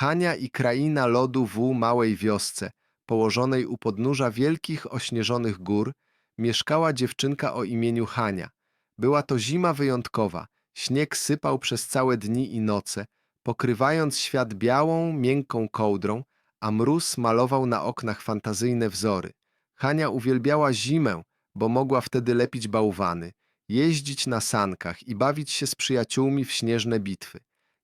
Hania i kraina lodu w małej wiosce, położonej u podnóża wielkich ośnieżonych gór, mieszkała dziewczynka o imieniu Hania. Była to zima wyjątkowa. Śnieg sypał przez całe dni i noce, pokrywając świat białą, miękką kołdrą, a mróz malował na oknach fantazyjne wzory. Hania uwielbiała zimę, bo mogła wtedy lepić bałwany, jeździć na sankach i bawić się z przyjaciółmi w śnieżne bitwy.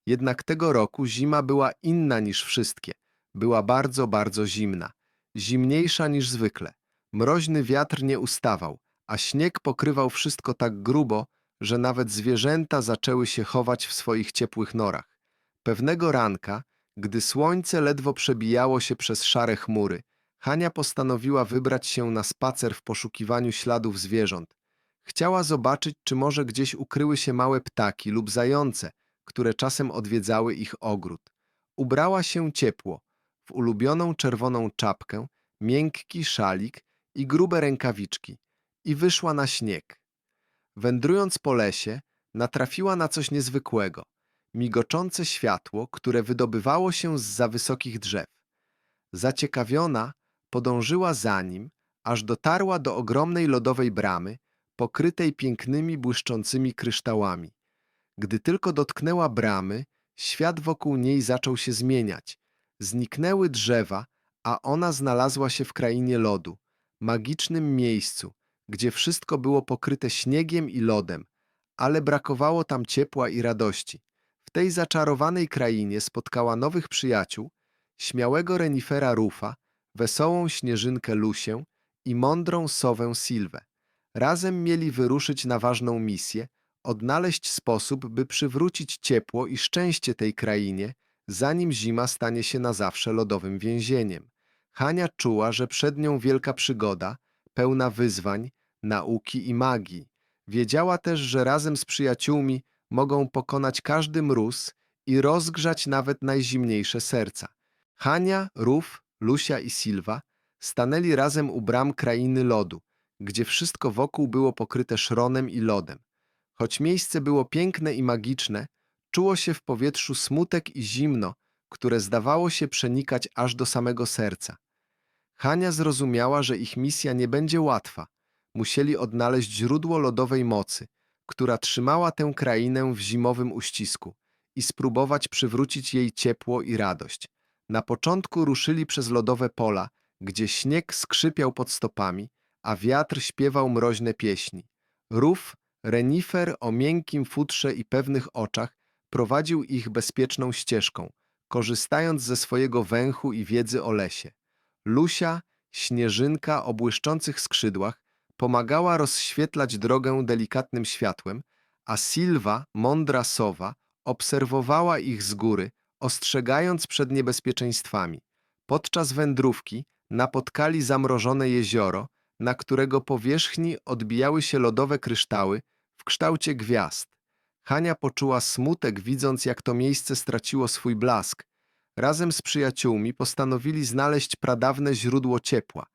Jednak tego roku zima była inna niż wszystkie. Była bardzo, bardzo zimna. Zimniejsza niż zwykle. Mroźny wiatr nie ustawał, a śnieg pokrywał wszystko tak grubo, że nawet zwierzęta zaczęły się chować w swoich ciepłych norach. Pewnego ranka, gdy słońce ledwo przebijało się przez szare chmury, Hania postanowiła wybrać się na spacer w poszukiwaniu śladów zwierząt. Chciała zobaczyć, czy może gdzieś ukryły się małe ptaki lub zające, które czasem odwiedzały ich ogród. Ubrała się ciepło, w ulubioną czerwoną czapkę, miękki szalik i grube rękawiczki i wyszła na śnieg. Wędrując po lesie, natrafiła na coś niezwykłego migoczące światło, które wydobywało się z za wysokich drzew. Zaciekawiona podążyła za nim, aż dotarła do ogromnej lodowej bramy, pokrytej pięknymi błyszczącymi kryształami. Gdy tylko dotknęła bramy, świat wokół niej zaczął się zmieniać. Zniknęły drzewa, a ona znalazła się w krainie lodu, magicznym miejscu, gdzie wszystko było pokryte śniegiem i lodem, ale brakowało tam ciepła i radości. W tej zaczarowanej krainie spotkała nowych przyjaciół, śmiałego renifera Rufa, wesołą śnieżynkę Lusię i mądrą sowę Silwę. Razem mieli wyruszyć na ważną misję, odnaleźć sposób, by przywrócić ciepło i szczęście tej krainie, zanim zima stanie się na zawsze lodowym więzieniem. Hania czuła, że przed nią wielka przygoda, pełna wyzwań, nauki i magii. Wiedziała też, że razem z przyjaciółmi mogą pokonać każdy mróz i rozgrzać nawet najzimniejsze serca. Hania, Ruf, Lusia i Silwa stanęli razem u bram krainy lodu, gdzie wszystko wokół było pokryte szronem i lodem. Choć miejsce było piękne i magiczne, czuło się w powietrzu smutek i zimno, które zdawało się przenikać aż do samego serca. Hania zrozumiała, że ich misja nie będzie łatwa. Musieli odnaleźć źródło lodowej mocy, która trzymała tę krainę w zimowym uścisku i spróbować przywrócić jej ciepło i radość. Na początku ruszyli przez lodowe pola, gdzie śnieg skrzypiał pod stopami, a wiatr śpiewał mroźne pieśni. Rów, renifer o miękkim futrze i pewnych oczach prowadził ich bezpieczną ścieżką, korzystając ze swojego węchu i wiedzy o lesie. Lusia, śnieżynka o błyszczących skrzydłach, pomagała rozświetlać drogę delikatnym światłem, a Silva, mądra sowa, obserwowała ich z góry, ostrzegając przed niebezpieczeństwami. Podczas wędrówki napotkali zamrożone jezioro, na którego powierzchni odbijały się lodowe kryształy kształcie gwiazd. Hania poczuła smutek, widząc, jak to miejsce straciło swój blask. Razem z przyjaciółmi postanowili znaleźć pradawne źródło ciepła,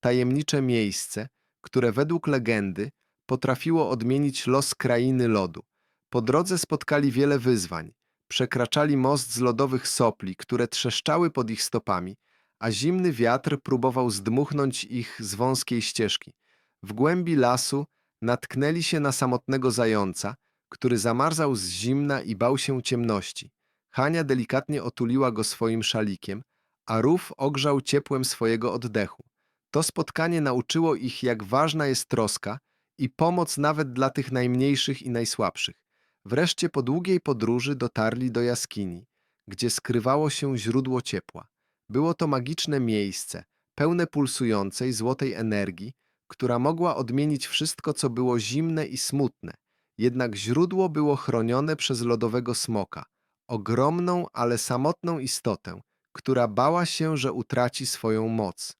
tajemnicze miejsce, które według legendy potrafiło odmienić los krainy lodu. Po drodze spotkali wiele wyzwań. Przekraczali most z lodowych sopli, które trzeszczały pod ich stopami, a zimny wiatr próbował zdmuchnąć ich z wąskiej ścieżki. W głębi lasu natknęli się na samotnego zająca, który zamarzał z zimna i bał się ciemności. Hania delikatnie otuliła go swoim szalikiem, a Ruf ogrzał ciepłem swojego oddechu. To spotkanie nauczyło ich, jak ważna jest troska i pomoc nawet dla tych najmniejszych i najsłabszych. Wreszcie po długiej podróży dotarli do jaskini, gdzie skrywało się źródło ciepła. Było to magiczne miejsce, pełne pulsującej, złotej energii, która mogła odmienić wszystko, co było zimne i smutne. Jednak źródło było chronione przez lodowego smoka, ogromną, ale samotną istotę, która bała się, że utraci swoją moc.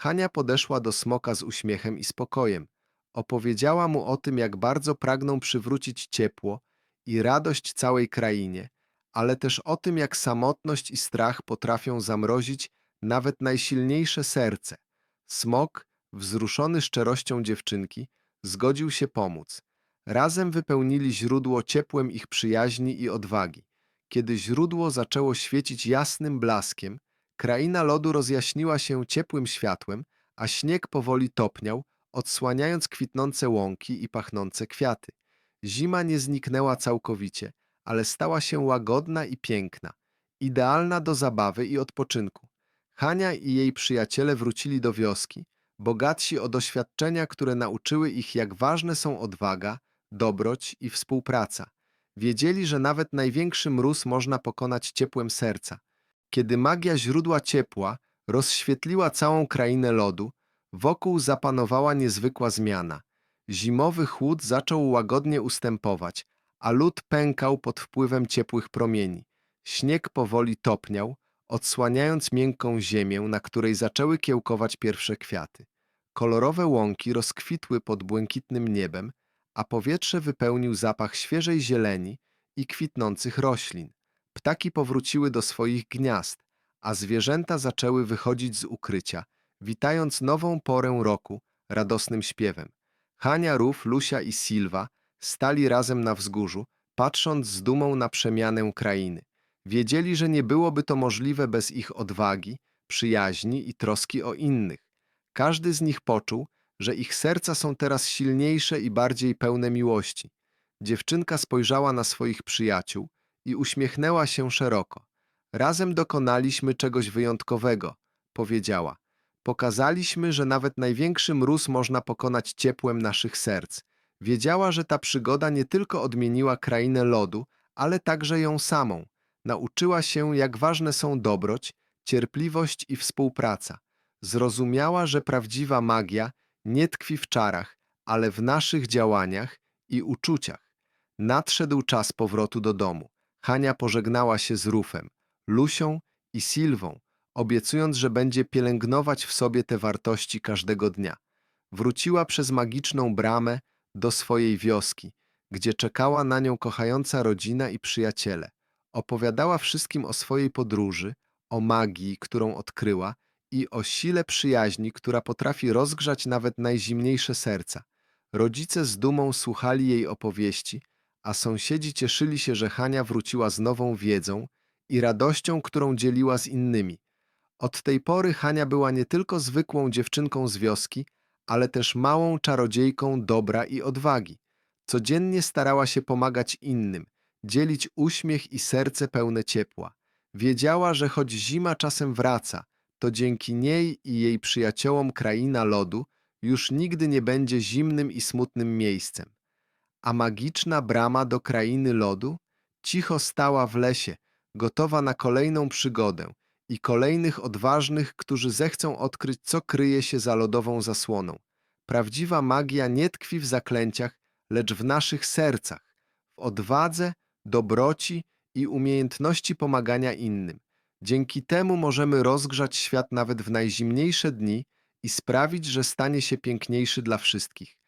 Hania podeszła do smoka z uśmiechem i spokojem. Opowiedziała mu o tym, jak bardzo pragną przywrócić ciepło i radość całej krainie, ale też o tym, jak samotność i strach potrafią zamrozić nawet najsilniejsze serce. Smok, wzruszony szczerością dziewczynki, zgodził się pomóc. Razem wypełnili źródło ciepłem ich przyjaźni i odwagi. Kiedy źródło zaczęło świecić jasnym blaskiem, kraina lodu rozjaśniła się ciepłym światłem, a śnieg powoli topniał, odsłaniając kwitnące łąki i pachnące kwiaty. Zima nie zniknęła całkowicie, ale stała się łagodna i piękna, idealna do zabawy i odpoczynku. Hania i jej przyjaciele wrócili do wioski, bogatsi o doświadczenia, które nauczyły ich, jak ważne są odwaga, dobroć i współpraca. Wiedzieli, że nawet największy mróz można pokonać ciepłem serca. Kiedy magia źródła ciepła rozświetliła całą krainę lodu, wokół zapanowała niezwykła zmiana. Zimowy chłód zaczął łagodnie ustępować, a lód pękał pod wpływem ciepłych promieni. Śnieg powoli topniał, odsłaniając miękką ziemię, na której zaczęły kiełkować pierwsze kwiaty. Kolorowe łąki rozkwitły pod błękitnym niebem, a powietrze wypełnił zapach świeżej zieleni i kwitnących roślin. Ptaki powróciły do swoich gniazd, a zwierzęta zaczęły wychodzić z ukrycia, witając nową porę roku radosnym śpiewem. Hania, Ruf, Lusia i Silwa stali razem na wzgórzu, patrząc z dumą na przemianę krainy. Wiedzieli, że nie byłoby to możliwe bez ich odwagi, przyjaźni i troski o innych. Każdy z nich poczuł, że ich serca są teraz silniejsze i bardziej pełne miłości. Dziewczynka spojrzała na swoich przyjaciół i uśmiechnęła się szeroko. Razem dokonaliśmy czegoś wyjątkowego, powiedziała. Pokazaliśmy, że nawet największy mróz można pokonać ciepłem naszych serc. Wiedziała, że ta przygoda nie tylko odmieniła krainę lodu, ale także ją samą. Nauczyła się, jak ważne są dobroć, cierpliwość i współpraca. Zrozumiała, że prawdziwa magia nie tkwi w czarach, ale w naszych działaniach i uczuciach. Nadszedł czas powrotu do domu. Hania pożegnała się z Rufem, Lusią i Silwą, obiecując, że będzie pielęgnować w sobie te wartości każdego dnia. Wróciła przez magiczną bramę do swojej wioski, gdzie czekała na nią kochająca rodzina i przyjaciele. Opowiadała wszystkim o swojej podróży, o magii, którą odkryła i o sile przyjaźni, która potrafi rozgrzać nawet najzimniejsze serca. Rodzice z dumą słuchali jej opowieści, a sąsiedzi cieszyli się, że Hania wróciła z nową wiedzą i radością, którą dzieliła z innymi. Od tej pory Hania była nie tylko zwykłą dziewczynką z wioski, ale też małą czarodziejką dobra i odwagi. Codziennie starała się pomagać innym, dzielić uśmiech i serce pełne ciepła. Wiedziała, że choć zima czasem wraca, to dzięki niej i jej przyjaciołom kraina lodu już nigdy nie będzie zimnym i smutnym miejscem. A magiczna brama do krainy lodu cicho stała w lesie, gotowa na kolejną przygodę i kolejnych odważnych, którzy zechcą odkryć, co kryje się za lodową zasłoną. Prawdziwa magia nie tkwi w zaklęciach, lecz w naszych sercach, w odwadze, dobroci i umiejętności pomagania innym. Dzięki temu możemy rozgrzać świat nawet w najzimniejsze dni i sprawić, że stanie się piękniejszy dla wszystkich.